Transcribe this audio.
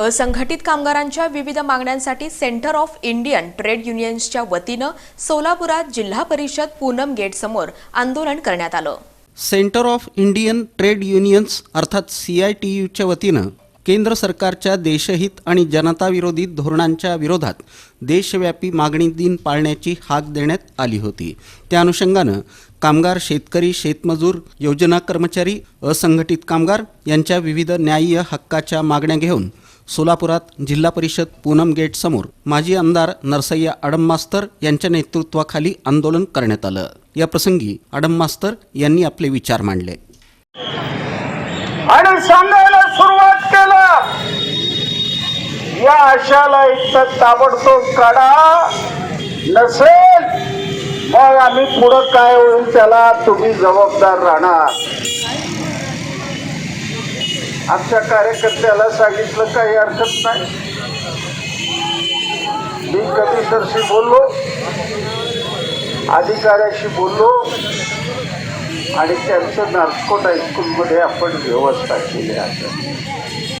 असंघटित कामगारांच्या विविध मागण्यांसाठी सेंटर ऑफ इंडियन ट्रेड युनियन्सच्या वतीनं सोलापुरात जिल्हा परिषद पूनम गेटसमोर आंदोलन करण्यात आलं. Centre of Indian trade unions अर्थात सी आय टी यूच्या वतीनं केंद्र सरकारच्या देशहित आणि जनताविरोधी धोरणांच्या विरोधात देशव्यापी मागणी दिन पाळण्याची हाक देण्यात आली होती. त्या अनुषंगानं कामगार शेतकरी शेतमजूर योजना कर्मचारी असंघटित कामगार यांच्या विविध न्याय्य हक्काच्या मागण्या घेऊन सोलापुरात जिल्हा परिषद पूनम गेटसमोर माजी आमदार नरसय्या अडम मास्तर यांच्या नेतृत्वाखाली आंदोलन करण्यात आलं. या प्रसंगी अडम मास्तर यांनी आपले विचार मांडले. या आशाला इथं ताबडतोब काढा. नसेल मग आम्ही पुढं काय होईल त्याला तुम्ही जबाबदार राहणार. आमच्या कार्यकर्त्याला सांगितलं काही हरकत नाही. मी कमिशनरशी बोललो अधिकाऱ्याशी बोललो आणि त्यांचं नार्कोट हायस्कूलमध्ये आपण व्यवस्था केली आहे.